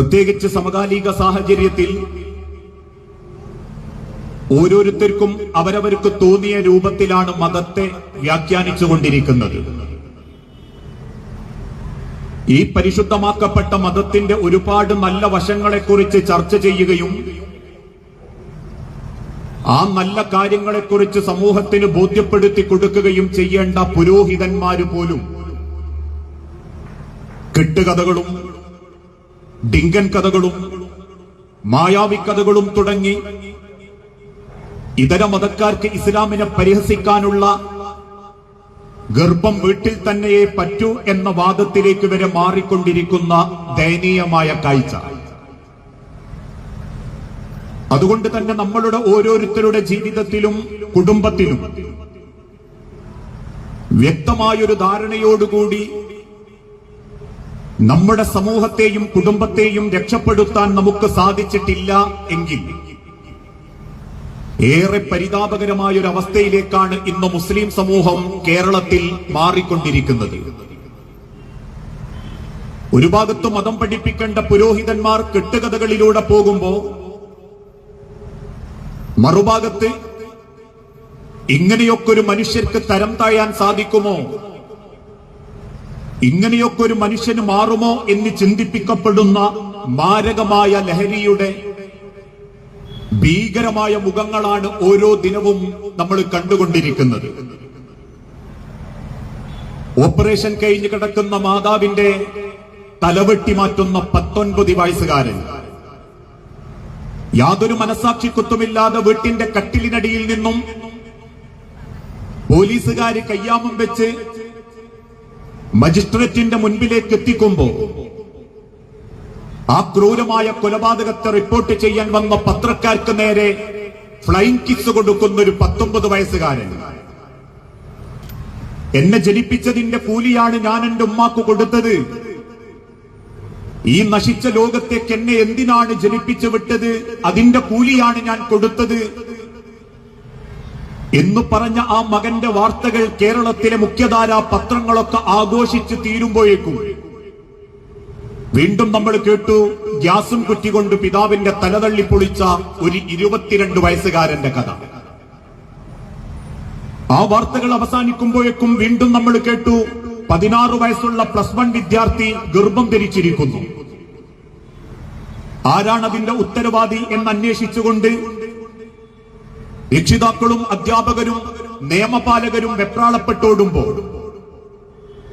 പ്രത്യേകിച്ച് സമകാലിക സാഹചര്യത്തിൽ ഓരോരുത്തർക്കും അവരവർക്ക് തോന്നിയ രൂപത്തിലാണ് മതത്തെ വ്യാഖ്യാനിച്ചുകൊണ്ടിരിക്കുന്നത്. ഈ പരിശുദ്ധമാക്കപ്പെട്ട മതത്തിന്റെ ഒരുപാട് നല്ല വശങ്ങളെക്കുറിച്ച് ചർച്ച ചെയ്യുകയും ആ നല്ല കാര്യങ്ങളെക്കുറിച്ച് സമൂഹത്തിന് ബോധ്യപ്പെടുത്തി കൊടുക്കുകയും ചെയ്യേണ്ട പുരോഹിതന്മാര് പോലും കെട്ടുകഥകളും ഡിങ്കൻ കഥകളും മായാവി കഥകളും തുടങ്ങി ഇതര മതക്കാർക്ക് ഇസ്ലാമിനെ പരിഹസിക്കാനുള്ള ഗർഭം വീട്ടിൽ തന്നെയേ പറ്റൂ എന്ന വാദത്തിലേക്ക് വരെ മാറിക്കൊണ്ടിരിക്കുന്ന ദയനീയമായ കാഴ്ച. അതുകൊണ്ട് തന്നെ നമ്മളുടെ ഓരോരുത്തരുടെ ജീവിതത്തിലും കുടുംബത്തിലും വ്യക്തമായൊരു ധാരണയോടുകൂടി നമ്മുടെ സമൂഹത്തെയും കുടുംബത്തെയും രക്ഷപ്പെടുത്താൻ നമുക്ക് സാധിച്ചിട്ടില്ല എങ്കിൽ ഏറെ പരിതാപകരമായ ഒരു അവസ്ഥയിലേക്കാണ് ഇന്ന് മുസ്ലിം സമൂഹം കേരളത്തിൽ മാറിക്കൊണ്ടിരിക്കുന്നത്. ഒരു ഭാഗത്ത് മതം പഠിപ്പിക്കേണ്ട പുരോഹിതന്മാർ കെട്ടുകഥകളിലൂടെ പോകുമ്പോ മറുഭാഗത്ത് ഇങ്ങനെയൊക്കെ ഒരു മനുഷ്യർക്ക് തരം താഴാൻ സാധിക്കുമോ? ഇങ്ങനെയൊക്കെ ഒരു മനുഷ്യന് മാറുമോ എന്ന് ചിന്തിപ്പിക്കപ്പെടുന്ന മാരകമായ ലഹരിയുടെ ഭീകരമായ മുഖങ്ങളാണ് ഓരോ ദിനവും നമ്മൾ കണ്ടുകൊണ്ടിരിക്കുന്നത്. ഓപ്പറേഷൻ കഴിഞ്ഞ് കിടക്കുന്ന മാതാവിന്റെ തലവെട്ടി മാറ്റുന്ന പത്തൊൻപത് വയസ്സുകാരൻ. യാതൊരു മനസാക്ഷി കുത്തുമില്ലാതെ വീട്ടിന്റെ കട്ടിലിനടിയിൽ നിന്നും പോലീസുകാർ കയ്യാമം വെച്ച് മജിസ്ട്രേറ്റിന്റെ മുൻപിലേക്ക് എത്തിക്കുമ്പോ ആ ക്രൂരമായ കൊലപാതകത്തെ റിപ്പോർട്ട് ചെയ്യാൻ വന്ന പത്രക്കാർക്ക് നേരെ ഫ്ലൈങ് കിസ് കൊടുക്കുന്ന ഒരു പത്തൊമ്പത് വയസ്സുകാരൻ. എന്നെ ജനിപ്പിച്ചതിന്റെ കൂലിയാണ് ഞാൻ എന്റെ ഉമ്മാക്ക് കൊടുത്തത്. ഈ നശിച്ച ലോകത്തേക്ക് എന്നെ എന്തിനാണ് ജനിപ്പിച്ചു വിട്ടത്? അതിന്റെ കൂലിയാണ് ഞാൻ കൊടുത്തത്. എന്ന് പറഞ്ഞ ആ മകന്റെ വാർത്തകൾ കേരളത്തിലെ മുഖ്യധാരാ പത്രങ്ങളൊക്കെ ആഘോഷിച്ച് തീരുമ്പോഴേക്കും വീണ്ടും നമ്മൾ കേട്ടു ഗ്യാസും കുറ്റികൊണ്ട് പിതാവിന്റെ തലതള്ളി പൊളിച്ച ഒരു ഇരുപത്തിരണ്ട് വയസ്സുകാരന്റെ കഥ. ആ വാർത്തകൾ അവസാനിക്കുമ്പോഴേക്കും വീണ്ടും നമ്മൾ കേട്ടു പതിനാറ് വയസ്സുള്ള പ്ലസ് വൺ വിദ്യാർത്ഥി ഗർഭം ധരിച്ചിരിക്കുന്നു. ആരാണതിന്റെ ഉത്തരവാദി എന്ന് അന്വേഷിച്ചുകൊണ്ട് രക്ഷിതാക്കളും അധ്യാപകരും നിയമപാലകരും വെപ്രാളപ്പെട്ടോടുമ്പോൾ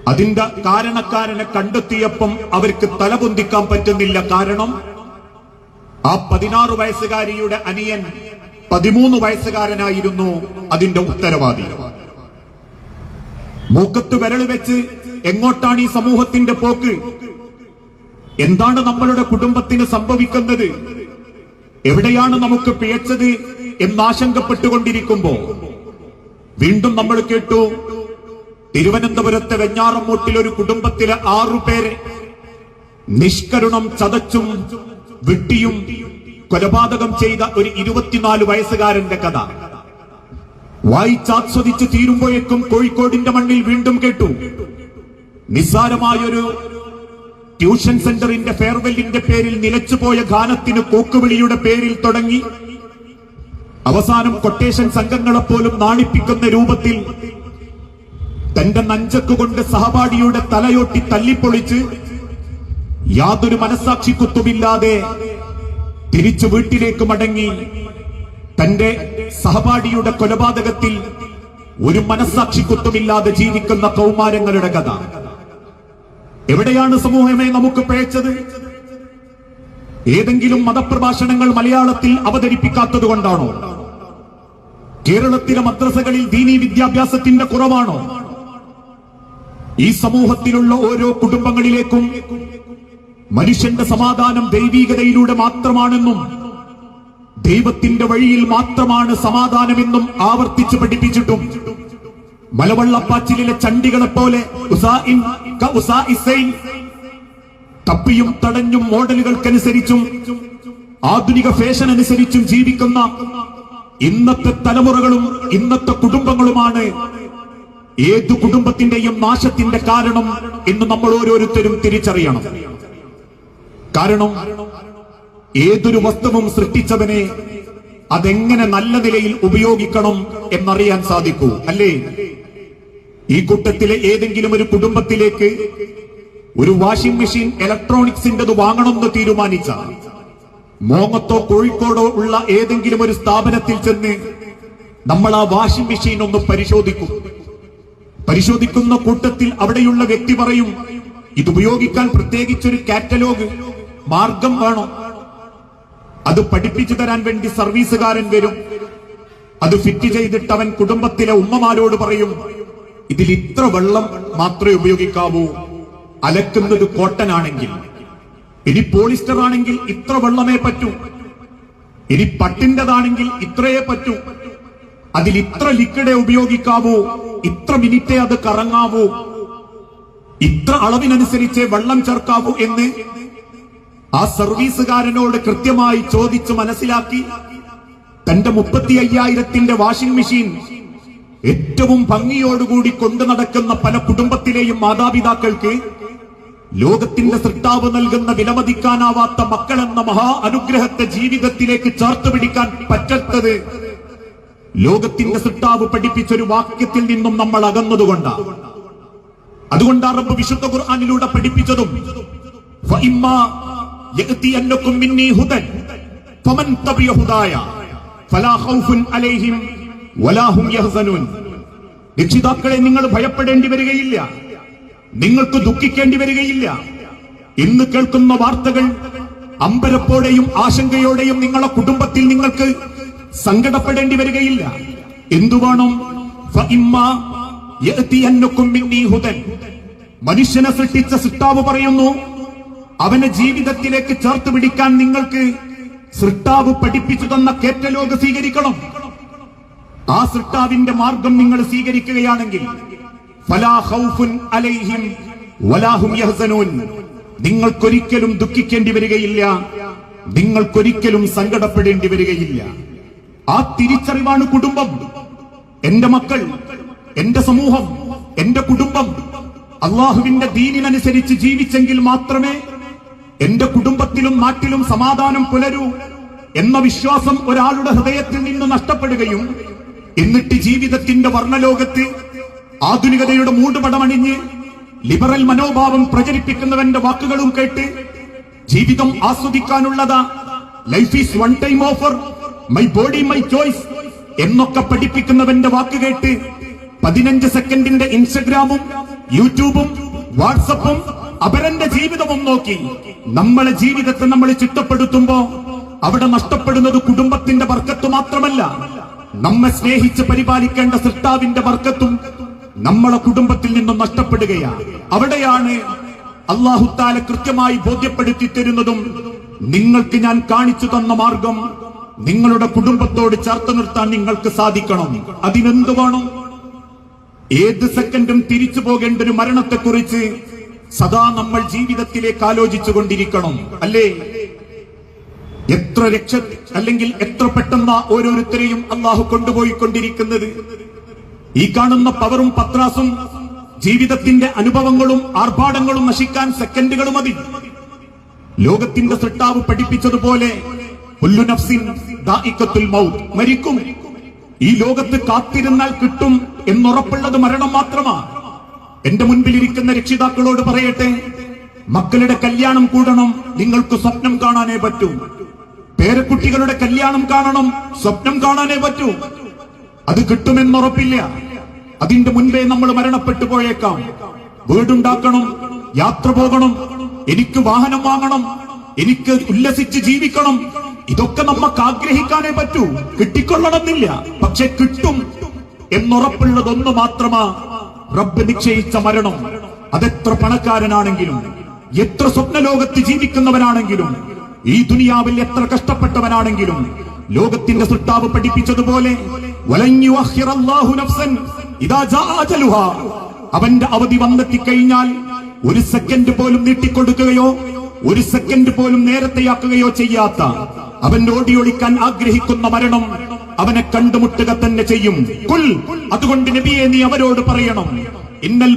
അതിന്റെ കാരണക്കാരനെ കണ്ടെത്തിയപ്പം അവർക്ക് തലപൊന്തിക്കാൻ പറ്റുന്നില്ല. കാരണം ആ പതിനാറ് വയസ്സുകാരിയുടെ അനിയൻ പതിമൂന്ന് വയസ്സുകാരനായിരുന്നു അതിന്റെ ഉത്തരവാദി. മൂക്കത്ത് വിരൽ വെച്ച് എങ്ങോട്ടാണ് ഈ സമൂഹത്തിന്റെ പോക്ക്? എന്താണ് നമ്മളുടെ കുടുംബത്തിന് സംഭവിക്കുന്നത്? എവിടെയാണ് നമുക്ക് പിഴച്ചത്? എന്നാശങ്കപ്പെട്ടുകൊണ്ടിരിക്കുമ്പോ വീണ്ടും നമ്മൾ കേട്ടു തിരുവനന്തപുരത്തെ വെഞ്ഞാറമൂട്ടിൽ ഒരു കുടുംബത്തിലെ ആറുപേരെ നിഷ്കരുണം ചതച്ചും വിട്ടിയും കൊലപാതകം ചെയ്ത ഒരു ഇരുപത്തിനാല് വയസ്സുകാരന്റെ കഥ. വായിച്ചാസ്വദിച്ച് തീരുമ്പോഴേക്കും കോഴിക്കോടിന്റെ മണ്ണിൽ വീണ്ടും കേട്ടു നിസ്സാരമായൊരു ട്യൂഷൻ സെന്ററിന്റെ ഫെയർവെല്ലിന്റെ പേരിൽ നിലച്ചുപോയ ഗാനത്തിന് കോക്കുവിളിയുടെ പേരിൽ തുടങ്ങി. അവസാനം കൊട്ടേഷൻ സംഘങ്ങളെ പോലും നാണിപ്പിക്കുന്ന രൂപത്തിൽ തന്റെ നഞ്ചക്ക് കൊണ്ട് സഹപാഠിയുടെ തലയൊട്ടി തല്ലിപ്പൊളിച്ച് യാതൊരു മനസാക്ഷി കുത്തുമില്ലാതെ തിരിച്ചു വീട്ടിലേക്ക് മടങ്ങി തന്റെ സഹപാഠിയുടെ കൊലപാതകത്തിൽ ഒരു മനസാക്ഷി കുത്തുമില്ലാതെ ജീവിക്കുന്ന കൗമാരങ്ങളുടെ കഥ. എവിടെയാണ് സമൂഹമേ നമുക്ക് പിഴച്ചത്? ഏതെങ്കിലും മതപ്രഭാഷണങ്ങൾ മലയാളത്തിൽ അവതരിപ്പിക്കാത്തത് കൊണ്ടാണോ? കേരളത്തിലെ മദ്രസകളിൽ ദീനി വിദ്യാഭ്യാസത്തിന്റെ കുറവാണോ? ഈ സമൂഹത്തിലുള്ള ഓരോ കുടുംബങ്ങളിലേക്കും മനുഷ്യന്റെ സമാധാനം ദൈവീകതയിലൂടെ മാത്രമാണെന്നും ദൈവത്തിന്റെ വഴിയിൽ മാത്രമാണ് സമാധാനമെന്നും ആവർത്തിച്ച് പഠിപ്പിച്ചിട്ടും മലവള്ളപ്പാച്ചിലിലെ ചണ്ടികളെ പോലെ തപ്പിയും തടഞ്ഞും മോഡലുകൾക്കനുസരിച്ചും ആധുനിക ഫാഷൻ അനുസരിച്ചും ജീവിക്കുന്ന ഇന്നത്തെ തലമുറകളും ഇന്നത്തെ കുടുംബങ്ങളുമാണ് ഏതു കുടുംബത്തിന്റെയും നാശത്തിന്റെ കാരണം എന്ന് നമ്മൾ ഓരോരുത്തരും തിരിച്ചറിയണം. കാരണം ഏതൊരു വസ്തുവും സൃഷ്ടിച്ചവനെ അതെങ്ങനെ നല്ല നിലയിൽ ഉപയോഗിക്കണം എന്നറിയാൻ സാധിക്കൂ അല്ലേ? ഈ കൂട്ടത്തിലെ ഏതെങ്കിലും ഒരു കുടുംബത്തിലേക്ക് ഒരു വാഷിംഗ് മെഷീൻ ഇലക്ട്രോണിക്സിന്റെത് വാങ്ങണമെന്ന് തീരുമാനിച്ച മോങ്ങത്തോ കോഴിക്കോടോ ഉള്ള ഏതെങ്കിലും ഒരു സ്ഥാപനത്തിൽ ചെന്ന് നമ്മൾ ആ വാഷിംഗ് മെഷീൻ ഒന്ന് പരിശോധിക്കും. പരിശോധിക്കുന്ന കൂട്ടത്തിൽ അവിടെയുള്ള വ്യക്തി പറയും ഇത് ഉപയോഗിക്കാൻ പ്രത്യേകിച്ചൊരു കാറ്റലോഗ് മാർഗം വേണോ? അത് പഠിപ്പിച്ചു തരാൻ വേണ്ടി സർവീസുകാരൻ വരും. അത് ഫിറ്റ് ചെയ്തിട്ട് അവൻ കുടുംബത്തിലെ ഉമ്മമാരോട് പറയും ഇതിൽ ഇത്ര വെള്ളം മാത്രമേ ഉപയോഗിക്കാവൂ. അലക്കുന്നത് കോട്ടൺ ആണെങ്കിൽ ഇനി പോളിസ്റ്റർ ആണെങ്കിൽ ഇത്ര വെള്ളമേ പറ്റൂ. ഇനി പട്ടിന്റെതാണെങ്കിൽ ഇത്രയേ പറ്റൂ. അതിൽ ഇത്ര ലിക്വിഡേ ഉപയോഗിക്കാവൂ. ഇത്ര മിനിറ്റേ അത് കറങ്ങാവൂ. ഇത്ര അളവിനനുസരിച്ച് വെള്ളം ചേർക്കാവൂ എന്ന് ആ സർവീസുകാരനോട് കൃത്യമായി ചോദിച്ചു മനസ്സിലാക്കി തന്റെ മുപ്പത്തി അയ്യായിരത്തിന്റെ വാഷിംഗ് മെഷീൻ ഏറ്റവും ഭംഗിയോടുകൂടി കൊണ്ടു നടക്കുന്ന പല കുടുംബത്തിലെയും മാതാപിതാക്കൾക്ക് ലോകത്തിന്റെ സൃഷ്ടാവ് നൽകുന്ന വിലമതിക്കാനാവാത്ത മക്കളെന്ന മഹാ അനുഗ്രഹത്തെ ജീവിതത്തിലേക്ക് ചേർത്ത് പിടിക്കാൻ പറ്റാത്തത് ലോകത്തിന്റെ സൃഷ്ടാവ് പഠിപ്പിച്ചൊരു വാക്യത്തിൽ നിന്നും നമ്മൾ അകന്നതുകൊണ്ടാണ് അതുകൊണ്ടാ റബ്ബ് വിശുദ്ധ ഖുർആനിലൂടെ പഠിപ്പിച്ചതും രക്ഷിതാക്കളെ നിങ്ങൾ ഭയപ്പെടേണ്ടി വരികയില്ല. നിങ്ങൾക്ക് ദുഃഖിക്കേണ്ടി വരികയില്ല. ഇന്ന് കേൾക്കുന്ന വാർത്തകൾ അമ്പരപ്പോടെയും ആശങ്കയോടെയും നിങ്ങളെ കുടുംബത്തിൽ നിങ്ങൾക്ക് സങ്കടപ്പെടേണ്ടി വരികയില്ല. എന്തു മനുഷ്യനെ സൃഷ്ടിച്ച സൃഷ്ടാവ് പറയുന്നു അവനെ ജീവിതത്തിലേക്ക് ചേർത്ത് പിടിക്കാൻ നിങ്ങൾക്ക് സൃഷ്ടാവ് പഠിപ്പിച്ചു തന്ന കേറ്റലോഗ് സ്വീകരിക്കണം. ആ സൃഷ്ടാവിന്റെ മാർഗം നിങ്ങൾ സ്വീകരിക്കുകയാണെങ്കിൽ നിങ്ങൾക്കൊരിക്കലും ദുഃഖിക്കേണ്ടി വരികയില്ല. നിങ്ങൾക്കൊരിക്കലും സങ്കടപ്പെടേണ്ടി വരികയില്ല. ആ തിരിച്ചറിവാണ് കുടുംബം. എന്റെ മക്കൾ എന്റെ സമൂഹം എന്റെ കുടുംബം. അള്ളാഹുവിന്റെ ദീനിനനുസരിച്ച് ജീവിച്ചെങ്കിൽ മാത്രമേ എന്റെ കുടുംബത്തിലും നാട്ടിലും സമാധാനം പുലരൂ എന്ന വിശ്വാസം ഒരാളുടെ ഹൃദയത്തിൽ നിന്ന് നഷ്ടപ്പെടുകയും എന്നിട്ട് ജീവിതത്തിന്റെ വർണലോകത്ത് ആധുനികതയുടെ മൂടുപടമണിഞ്ഞ് ലിബറൽ മനോഭാവം പ്രചരിപ്പിക്കുന്നവന്റെ വാക്കുകളും കേട്ട് ജീവിതം ആസ്വദിക്കാനുള്ളതാ life is one time offer my body my choice എന്നൊക്കെ പഠിപ്പിക്കുന്നവന്റെ വാക്ക് കേട്ട് പതിനഞ്ച് സെക്കൻഡിന്റെ ഇൻസ്റ്റഗ്രാമും യൂട്യൂബും വാട്സപ്പും അവരന്റെ ജീവിതവും നോക്കി നമ്മളെ ജീവിതത്തെ നമ്മൾ ചിട്ടപ്പെടുത്തുമ്പോ അവിടെ നഷ്ടപ്പെടുന്നത് കുടുംബത്തിന്റെ വർക്കത്ത് മാത്രമല്ല നമ്മെ സ്നേഹിച്ച് പരിപാലിക്കേണ്ട സൃഷ്ടാവിന്റെ വർക്കത്തും നമ്മളെ കുടുംബത്തിൽ നിന്നും നഷ്ടപ്പെടുകയാണ്. അവിടെയാണ് അള്ളാഹുത്താല കൃത്യമായി ബോധ്യപ്പെടുത്തി തരുന്നതും നിങ്ങൾക്ക് ഞാൻ കാണിച്ചു തന്ന മാർഗം നിങ്ങളുടെ കുടുംബത്തോട് ചേർത്ത് നിർത്താൻ നിങ്ങൾക്ക് സാധിക്കണം. അതിനെന്ത് വേണം? ഏത് സെക്കൻഡും തിരിച്ചു പോകേണ്ട ഒരു മരണത്തെക്കുറിച്ച് സദാ നമ്മൾ ജീവിതത്തിലേക്ക് ആലോചിച്ചു കൊണ്ടിരിക്കണം. അല്ലേ? എത്ര രക്ഷ അല്ലെങ്കിൽ എത്ര പെട്ടെന്ന ഓരോരുത്തരെയും അള്ളാഹു കൊണ്ടുപോയിക്കൊണ്ടിരിക്കുന്നത്? ഈ കാണുന്ന പവറും പത്രാസും ജീവിതത്തിന്റെ അനുഭവങ്ങളും ആർഭാടങ്ങളും നശിക്കാൻ സെക്കൻഡുകൾ മതി. ലോകത്തിന്റെ സൃഷ്ടാവ് പഠിപ്പിച്ചതുപോലെ മരിക്കും. ഈ ലോകത്ത് കാത്തിരുന്നാൽ കിട്ടും എന്നുറപ്പുള്ളത് മരണം മാത്രമാണ് എന്റെ മുൻപിലിരിക്കുന്ന രക്ഷിതാക്കളോട് പറയട്ടെ മക്കളുടെ കല്യാണം കൂടണം നിങ്ങൾക്ക് സ്വപ്നം കാണാനേ പറ്റൂ. പേരക്കുട്ടികളുടെ കല്യാണം കാണണം സ്വപ്നം കാണാനേ പറ്റൂ. അത് കിട്ടുമെന്നുറപ്പില്ല. അതിന്റെ മുൻപേ നമ്മൾ മരണപ്പെട്ടു പോയേക്കാം. വീടുണ്ടാക്കണം യാത്ര പോകണം എനിക്ക് വാഹനം വാങ്ങണം എനിക്ക് ഉല്ലസിച്ച് ജീവിക്കണം. ഇതൊക്കെ നമുക്ക് ആഗ്രഹിക്കാനേ പറ്റൂ. കിട്ടിക്കൊള്ളണമെന്നില്ല. പക്ഷെ കിട്ടും എന്നുറപ്പുള്ളതൊന്നു മാത്രമാ റബ്ബ് നിശ്ചയിച്ച മരണം. അതെത്ര പണക്കാരനാണെങ്കിലും എത്ര സ്വപ്നലോകത്ത് ജീവിക്കുന്നവനാണെങ്കിലും ഈ ദുനിയാവിൽ എത്ര കഷ്ടപ്പെട്ടവനാണെങ്കിലും ലോകത്തിന്റെ സുട്ടാവ് പഠിപ്പിച്ചതുപോലെ അവന്റെ അവധി വന്നെത്തിക്കഴിഞ്ഞാൽ ഒരു സെക്കൻഡ് പോലും നീട്ടിക്കൊടുക്കുകയോ ഒരു സെക്കൻഡ് പോലും നേരത്തെയാക്കുകയോ ചെയ്യാത്ത അവൻ ഓടിയൊളിക്കാൻ ആഗ്രഹിക്കുന്ന മരണം അവനെ കണ്ടുമുട്ടുക തന്നെ ചെയ്യും. അതുകൊണ്ട് നബിയെ നീ അവരോട് പറയണം. ഇന്നൽ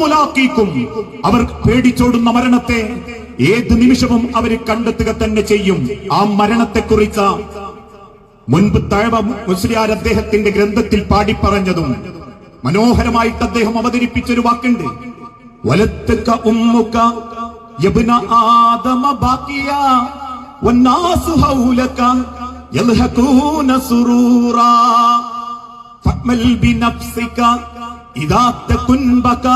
മുലാഖീക്കും. അവർ പേടിച്ചോടുന്ന മരണത്തെ ഏത് നിമിഷവും അവർ കണ്ടെത്തുക തന്നെ ചെയ്യും. ആ മരണത്തെക്കുറിച്ച മുൻപ് തഴവ മുസ്ലിയാർ അദ്ദേഹത്തിന്റെ ഗ്രന്ഥത്തിൽ പാടി പറഞ്ഞതും മനോഹരമായിട്ട് അദ്ദേഹം അവതരിപ്പിച്ച ഒരു വാക്കുണ്ട്. വലത്തുക്ക ഉമ്മുക യബ്ന ആദമ ബാഖിയ വന്നാസു ഹൗലക യൽഹഖൂന സുറൂറ. ഫമൽ ബിനഫ്സിക ഇദാ തകുൻബക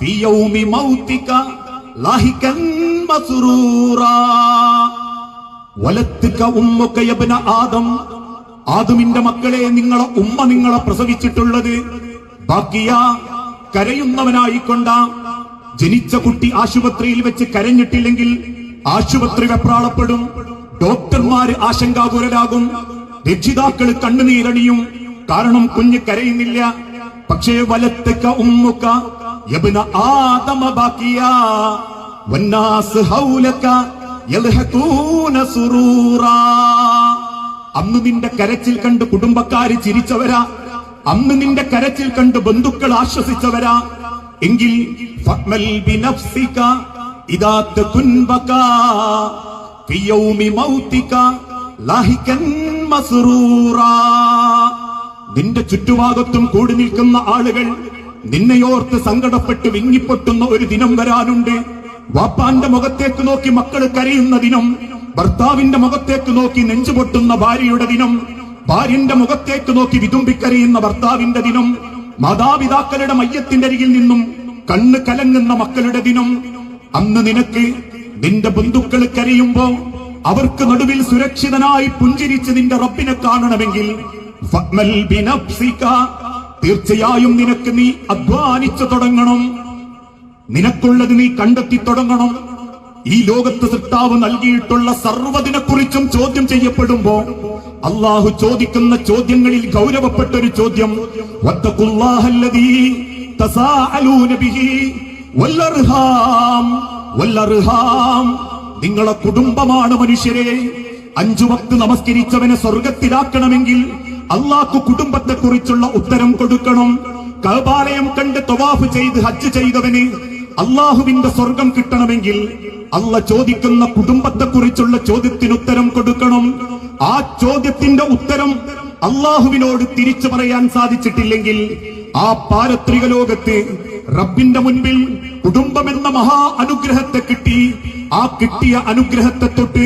ഫി യൗമി മൗതിക ലാഹികൻ മസ്റൂറാ. ഉമ്മുക്കയബിന ആദം. ആദമിന്റെ മക്കളെ നിങ്ങളെ ഉമ്മ നിങ്ങളെ പ്രസവിച്ചിട്ടുള്ളത്. ഭാഗ്യ കരയുന്നവനായിക്കൊണ്ട. ജനിച്ച കുട്ടി ആശുപത്രിയിൽ വെച്ച് കരഞ്ഞിട്ടില്ലെങ്കിൽ ആശുപത്രി വെപ്രാളപ്പെടും. ഡോക്ടർമാര് ആശങ്കാകുലരാകും. രക്ഷിതാക്കൾ കണ്ണുനീരണിയും. കാരണം കുഞ്ഞ് കരയുന്നില്ല. പക്ഷേ വലത്തക്ക ഉമ്മുക്ക യബ്ന ആദമ ബാക്കിയ. വന്നാസ് ഹൗലക്ക അന്ന് നിന്റെ കരച്ചിൽ കണ്ട് കുടുംബക്കാര് ചിരിച്ചവരാ. അന്ന് നിന്റെ കരച്ചിൽ കണ്ട് ബന്ധുക്കൾ ആശ്വസിച്ചവരാ. എങ്കിൽ നിന്റെ ചുറ്റുഭാഗത്തും കൂടി നിൽക്കുന്ന ആളുകൾ നിന്നെയോർത്ത് സങ്കടപ്പെട്ട് വിങ്ങിപ്പൊട്ടുന്ന ഒരു ദിനം വരാനുണ്ട്. വാപ്പാന്റെ മുഖത്തേക്ക് നോക്കി മക്കൾ കരയുന്ന ദിനം ഭർത്താവിന്റെ മുഖത്തേക്ക് നോക്കി നെഞ്ചുപൊട്ടുന്ന ഭാര്യയുടെ ദിനം ഭാര്യന്റെ മുഖത്തേക്ക് നോക്കി വിതുമ്പിക്കരയുന്ന ഭർത്താവിന്റെ ദിനം മാതാപിതാക്കളുടെ മയ്യത്തിന്റെ അരികിൽ നിന്നും കണ്ണ് കലങ്ങുന്ന മക്കളുടെ ദിനം അന്ന് നിനക്ക് നിന്റെ ബന്ധുക്കൾ കരയുമ്പോ അവർക്ക് നടുവിൽ സുരക്ഷിതനായി പുഞ്ചിരിച്ച് നിന്റെ റബ്ബിനെ കാണണമെങ്കിൽ. തീർച്ചയായും നിനക്ക് നീ അധ്വാനിച്ചു തുടങ്ങണം നിനക്കുള്ളത് നീ കണ്ടെത്തി തുടങ്ങണം. ഈ ലോകത്ത് സൃഷ്ടാവ് നൽകിയിട്ടുള്ള സർവതിനെക്കുറിച്ചും ചോദ്യം ചെയ്യപ്പെടുമ്പോ അള്ളാഹു ചോദിക്കുന്ന ചോദ്യങ്ങളിൽ ഗൗരവപ്പെട്ട ഒരു ചോദ്യം നിങ്ങളെ കുടുംബമാണ് മനുഷ്യരെ. അഞ്ചു വക്ത് നമസ്കരിച്ചവനെ സ്വർഗത്തിലാക്കണമെങ്കിൽ അള്ളാഹു കുടുംബത്തെ കുറിച്ചുള്ള ഉത്തരം കൊടുക്കണം. കബാലയം കണ്ട് തൊവാഫ് ചെയ്ത് ഹജ്ജ് ചെയ്തവന് അള്ളാഹുവിന്റെ സ്വർഗം കിട്ടണമെങ്കിൽ അല്ല ചോദിക്കുന്ന കുടുംബത്തെ കുറിച്ചുള്ള ചോദ്യത്തിന് ഉത്തരം കൊടുക്കണം. ആ ചോദ്യത്തിന്റെ ഉത്തരം അള്ളാഹുവിനോട് തിരിച്ചു പറയാൻ സാധിച്ചിട്ടില്ലെങ്കിൽ ആ പാരത്രിക ലോകത്ത് റബ്ബിന്റെ മുൻപിൽ കുടുംബമെന്ന മഹാ അനുഗ്രഹത്തെ കിട്ടി. ആ കിട്ടിയ അനുഗ്രഹത്തെ തൊട്ട്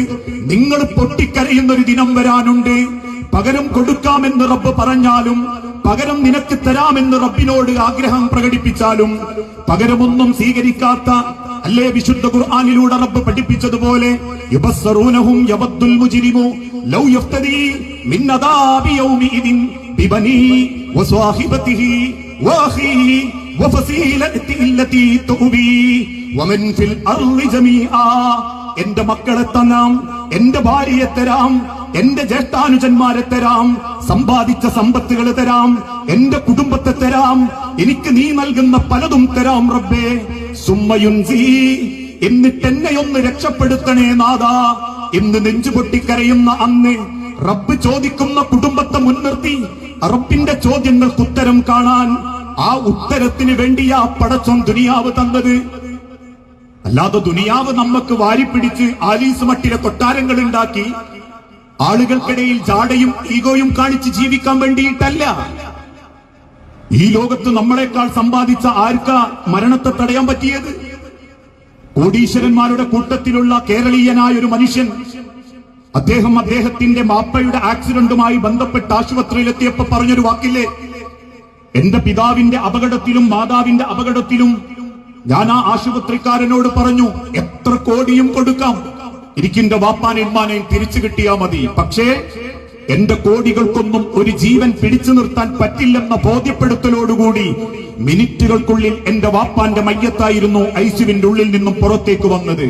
നിങ്ങൾ പൊട്ടിക്കരയുന്ന ഒരു ദിനം വരാനുണ്ട്. പകരം കൊടുക്കാമെന്ന് റബ്ബ് പറഞ്ഞാലും പകരം നിനക്ക് തരാമെന്ന് റബ്ബിനോട് ആഗ്രഹം പ്രകടിപ്പിച്ചാലും പകരമൊന്നും സ്വീകരിക്കാത്ത അല്ലേ വിശുദ്ധ ഖുർആാനിലൂടെ റബ്ബ് പഠിപ്പിച്ചതുപോലെ യുബസ്സറൂനഹും ലൗ യഫ്തദി വമൻ ഫിൽ അർളി എന്റെ മക്കളെ തന്നാം എന്റെ ഭാര്യയെ തരാം എന്റെ ജ്യേഷ്ഠാനുജന്മാരെ തരാം സമ്പാദിച്ച സമ്പത്തുകൾ തരാം എന്റെ കുടുംബത്തെ തരാം എനിക്ക് നീ നൽകുന്ന പലതും തരാം റബ്ബേ. സുമ്മയുൻസി എന്നിട്ട് എന്നെ ഒന്ന് രക്ഷപ്പെടുത്തണേ നാദാ എന്ന് നെഞ്ചുപൊട്ടിക്കരയുന്ന അന്ന് റബ്ബ് ചോദിക്കുന്ന കുടുംബത്തെ മുൻനിർത്തി റബ്ബിന്റെ ചോദ്യങ്ങൾക്ക് ഉത്തരം കാണാൻ ആ ഉത്തരത്തിന് ആ പടച്ചോൻ ദുനിയാവ് തന്നത്. അല്ലാതെ ദുനിയാവ് നമുക്ക് വാരിപ്പിടിച്ച് ആലീസ് മട്ടിലെ കൊട്ടാരങ്ങൾ ഉണ്ടാക്കി ആളുകൾക്കിടയിൽ ജാടയും ഈഗോയും കാണിച്ച് ജീവിക്കാൻ വേണ്ടിയിട്ടല്ല. ഈ ലോകത്ത് നമ്മളെക്കാൾ സമ്പാദിച്ച ആർക്കാ മരണത്തെ തടയാൻ പറ്റിയത്? കോടീശ്വരന്മാരുടെ കൂട്ടത്തിലുള്ള കേരളീയനായ ഒരു മനുഷ്യൻ അദ്ദേഹം അദ്ദേഹത്തിന്റെ മാപ്പയുടെ ആക്സിഡന്റുമായി ബന്ധപ്പെട്ട് ആശുപത്രിയിലെത്തിയപ്പോ പറഞ്ഞൊരു വാക്കില്ലേ? എന്റെ പിതാവിന്റെ അപകടത്തിലും മാതാവിന്റെ അപകടത്തിലും ഞാൻ ആ ആശുപത്രിക്കാരനോട് പറഞ്ഞു എത്ര കോടിയും കൊടുക്കാം. എനിക്കെന്റെ വാപ്പാനെയും ഉമ്മാനെയും തിരിച്ചു കിട്ടിയാ മതി. പക്ഷേ എന്റെ കോടികൾക്കൊന്നും ഒരു ജീവൻ പിടിച്ചു നിർത്താൻ പറ്റില്ലെന്ന ബോധ്യപ്പെടുത്തലോടുകൂടി മിനിറ്റുകൾക്കുള്ളിൽ എന്റെ വാപ്പാന്റെ മയ്യത്തായിരുന്നു ഐസുവിന്റെ ഉള്ളിൽ നിന്നും പുറത്തേക്ക് വന്നത്.